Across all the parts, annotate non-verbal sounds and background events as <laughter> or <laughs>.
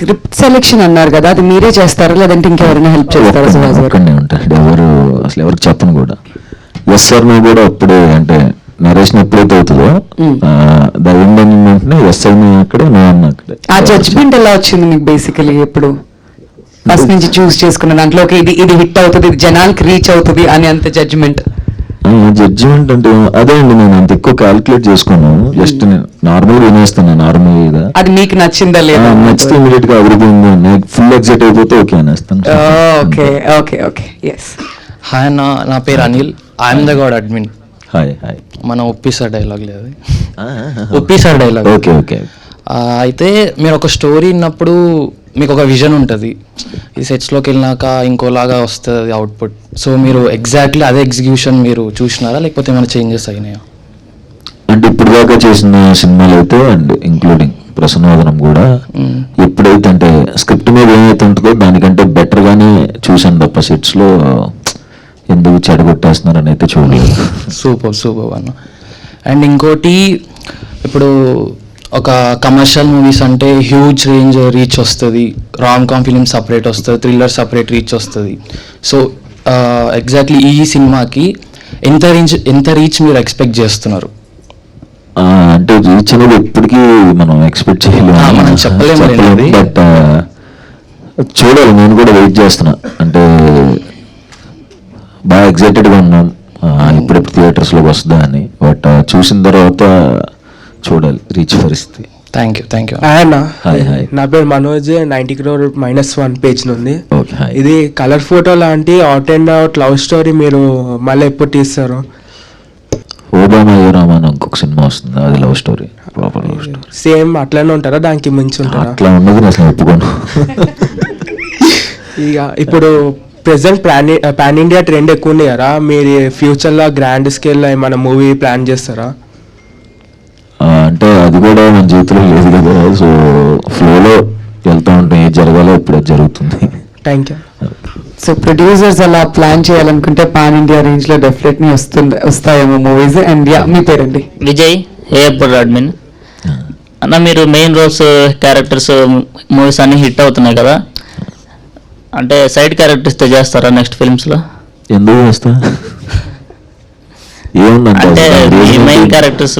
Script selection అన్నారు కదా అది మీరే చేస్తారా? లేదంటే ఇంకెవరైనా హెల్ప్ చేస్తారా సుహాస్ గారు? ఒక్కడే ఉంటాడు ఎవరు అసలు ఎవరికి చెప్పను కూడా. ఎస్ సార్ నువ్వు కూడా అప్పుడే అంటే నరేషన్ ఎప్పుడైతే అవుతుందో. ద ఇండియన్ వెంటనే ఎస్ అన్న అక్కడే నో అన్న అక్కడే. ఆ జడ్జ్మెంట్ ఎలా వచ్చింది మీకు బేసికలీ ఎప్పుడు? ఫస్ట్ నుంచి చూస్ చేసుకున్న దాంట్లో okay, ఇది ఇది హిట్ అవుతుంది ఇది జనాలకి రీచ్ అవుతుంది అని అంత జడ్జ్మెంట్ జడ్జిమెంట్ అంటే అదే అండి నేను అంత ఎక్కువ క్యాలిక్యులేట్ చేసుకోను జస్ట్ నేను నార్మల్ వినేస్తాను నార్మల్గా అది మీకు నచ్చిందా లేదా? నెక్స్ట్ ఇమీడియట్గా అభివృద్ధి ఉంది నాకు ఫుల్ ఎగ్జైట్ అయిపోతే okay అనేస్తాను. Okay okay okay yes hi అన్న నా పేరు Anil. I'm the god admin hi hi మన ఒప్పిసార్ డైలాగ్ లేదు. ఒప్పిసార్ డైలాగ్ ఓకే ఓకే అయితే మీరు ఒక స్టోరీ విన్నప్పుడు మీకు ఒక విజన్ ఉంటుంది. ఈ సెట్స్లోకి వెళ్ళినాక ఇంకోలాగా వస్తుంది అవుట్పుట్ సో మీరు ఎగ్జాక్ట్లీ అదే ఎగ్జిక్యూషన్ మీరు చూసినారా? లేకపోతే ఏమైనా చేంజెస్ అయినాయా? అంటే ఇప్పుడు దాకా చేసిన సినిమాలు అయితే అండ్ ఇంక్లూడింగ్ ప్రసన్నోదనం కూడా. ఎప్పుడైతే అంటే స్క్రిప్ట్ మీద ఏమైతే ఉంటుందో దానికంటే బెటర్ గానే చూసాను తప్ప సెట్స్లో ఎందుకు చెడగొట్టేస్తున్నారని అయితే చూడలేదు. సూపర్ సూపర్ అన్న. అండ్ ఇంకోటి ఇప్పుడు ఒక కమర్షియల్ మూవీస్ అంటే హ్యూజ్ రేంజ్ రీచ్ వస్తుంది. రామ్ కామ్ ఫిలిం సపరేట్ వస్తుంది థ్రిల్లర్ సపరేట్ రీచ్ వస్తుంది. సో ఎగ్జాక్ట్లీ ఈ సినిమాకి ఎంత రీచ్ ఎంత రీచ్ మీరు ఎక్స్పెక్ట్ చేస్తున్నారు? అంటే రీచ్ అనేది ఎప్పటికీ మనం ఎక్స్పెక్ట్ చేయలేము. మనం చెప్పలేము. బట్ చూడాలి నేను కూడా వెయిట్ చేస్తున్నా. అంటే బాగా ఎగ్జైటెడ్గా ఉన్నాం ఆ, ఇప్పుడెప్పుడు థియేటర్స్లోకి వస్తుందా అని. బట్ చూసిన తర్వాత చూడాలి రీచ్ పరిస్థితి. థ్యాంక్ యూ థ్యాంక్ యూ అన్న. హాయ్ హాయ్ నా పేరు Manoj ninety crore minus one page నుండి. ఓకే హాయ్ ఇది కలర్ ఫోటో లాంటి out and out love story మీరు మళ్ళీ ఎప్పుడు తీస్తారు? ఓబామా యువరామా అని ఇంకొక సినిమా వస్తుంది అది love story proper love story same అట్లనే ఉంటారా? దానికి మించి ఉంటారా? అట్లా ఉన్నది నేను అసలు ఒప్పుకోను. <laughs> ఇక ఇప్పుడు present plan pan India trend ఎక్కువ ఉంది కదా మీరు ఫ్యూచర్లో గ్రాండ్ స్కేల్లో ఏమైనా మూవీ ప్లాన్ చేస్తారా? అంటే అది కూడా మన చేతిలో లేదు కదా. సో ఫ్లోలో వెళ్తా ఉంటాం ఏది జరగాలో ఇప్పుడు జరుగుతుంది. థ్యాంక్ యూ సో ప్రొడ్యూసర్స్ అలా ప్లాన్ చేయాలనుకుంటే పాన్ ఇండియా రేంజ్లో డెఫినెట్లీ వస్తుంది వస్తాయేమో మూవీస్ అండ్ యా మీ పేరండి? విజయ్ ఏఎప్పుడు అడ్మిన్. అన్న మీరు మెయిన్ రోల్స్ క్యారెక్టర్స్ మూవీస్ అన్ని హిట్ అవుతున్నాయి కదా. అంటే సైడ్ క్యారెక్టర్స్తో చేస్తారా నెక్స్ట్ ఫిల్మ్స్లో ఎందుకు చేస్తా? ఏముందంటే అంటే మెయిన్? క్యారెక్టర్స్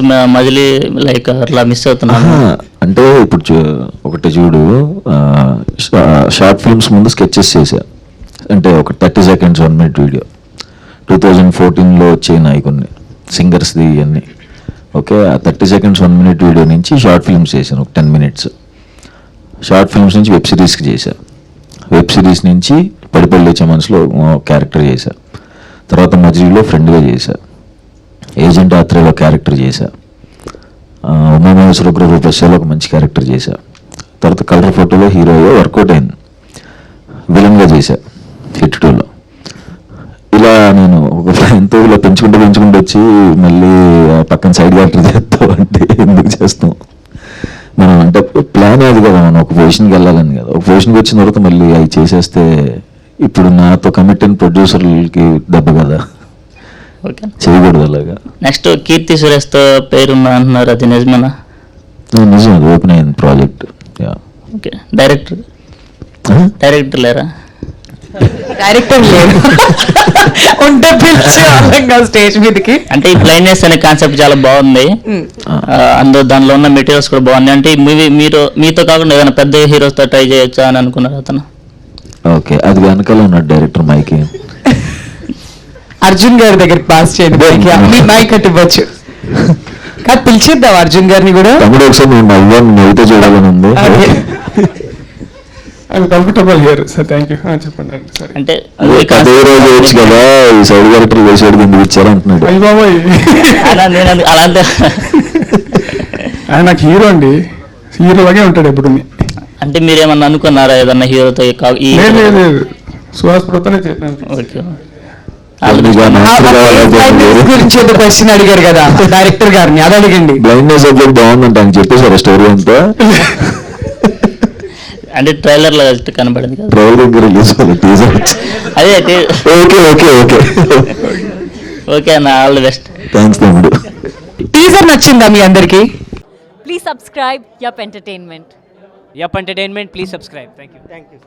లైక్ అట్లా మిస్ అవుతున్నాను అంటే ఇప్పుడు చూ- ఒకటి చూడు షార్ట్ ఫిల్మ్స్ ముందు స్కెచెస్ చేశా. అంటే ఒక thirty seconds one minute video. Two thousand ఫోర్టీన్లో వచ్చాయి కొన్ని. సింగర్స్ది ఇవన్నీ. ఓకే ఆ thirty seconds one minute video నుంచి షార్ట్ ఫిల్మ్స్ చేశాను ఒక టెన్ మినిట్స్. షార్ట్ ఫిల్మ్స్ నుంచి వెబ్ సిరీస్కి చేశా. వెబ్ సిరీస్ నుంచి పడిపల్లి వచ్చే మనసులో క్యారెక్టర్ చేశా. తర్వాత మజిలీలో ఫ్రెండ్గా చేశా. ఏజెంట్ ఆత్రేయలో క్యారెక్టర్ చేశా. ఉమామహేశ్వర ఉమామహేశ్వర రూపస్యాలో ఒక మంచి క్యారెక్టర్ చేశా. తర్వాత కలర్ ఫోటోలో హీరోగా వర్కౌట్ అయింది. విలన్గా చేశా హిట్ టూలో ఇలా నేను ఒక ఎంతో ఇలా పెంచుకుంటూ పెంచుకుంటూ వచ్చి మళ్ళీ ఆ పక్కన సైడ్ క్యారెక్టర్ చేస్తావు అంటే ఎందుకు చేస్తాం? మనం అంటే ప్లాన్ అది కదా మనం ఒక పొజిషన్కి వెళ్ళాలని కదా. ఒక పొజిషన్కి వచ్చిన తర్వాత మళ్ళీ అవి చేసేస్తే ఇప్పుడు నాతో కమిట్ అయిన ప్రొడ్యూసర్లకి దెబ్బ కదా. ఓకే. చేయకూడదు అలాగా. నెక్స్ట్ కీర్తి సురేష్తో పేరున్నా అంటున్నారు అది నిజమేనా? నిజం ఓపెన్ అయింది project ya okay. Director director లేరా? డైరెక్టర్ లేదు ఉంటే పిలిచే స్టేజ్ మీదకి. అంటే ఈ ప్లైనెస్ అనే కాన్సెప్ట్ చాలా బాగుంది. అందులో దానిలో ఉన్న మెటీరియల్స్ కూడా బాగున్నాయి. అంటే ఈ మూవీ మీరు మీతో కాకుండా ఏదైనా పెద్ద హీరోస్తో ట్రై చేయొచ్చా అని అనుకున్నారు అతను? ఓకే అది వెనకాల ఉన్నాడు డైరెక్టర్ మైకి అర్జున్ గారి దగ్గరికి పాస్ చేయండి మైక్ మీ మైక్ అటు ఇవ్వచ్చు. కాదు పిలిచేద్దాం అర్జున్ గారిని కూడా. తమ్ముడు ఒకసారి నేను నవ్వాను నవ్వుతో చూడాలని ఉంది. అదే. I'm comfortable here sir thank you చెప్పండి సరే అంటే అదే movie కథ concept- రోజు వచ్చు కదా ఈ సైడ్ క్యారెక్టర్ వేసేవాడికి ఎందుకు ఇచ్చారు అంటున్నాడు. అయ్యి బాబాయ్. అలా నేను ఆయన నాకు హీరో అండి. హీరో లాగే ఉంటాడు ఎప్పుడు. అంటే మీరేమన్నా అనుకున్నారా ఏదన్నా హీరోతో ఈ కా- ఈ లేదు లేదు సుహాస్ ప్రభుత్వనే చేశాను ఓకే. క్వశ్చన్ అడిగారు కదా డైరెక్టర్ గారిని అది అడగండి. బ్లైండ్నెస్ సబ్జెక్ట్ బాగుందంట ఆయన చెప్పేశారు స్టోరీ అంతా. అంటే ట్రైలర్లో కనబడింది కదా. ట్రైల్ దగ్గర రిలీజ్ టీజర్ అదే ఓకే ఓకే ఓకే ఓకే అన్న ఆల్ ది బెస్ట్ థ్యాంక్స్ తమ్ముడు టీజర్ నచ్చిందా మీ అందరికి? Please subscribe Yup Entertainment. Yup Entertainment, please subscribe. Thank you. Thank you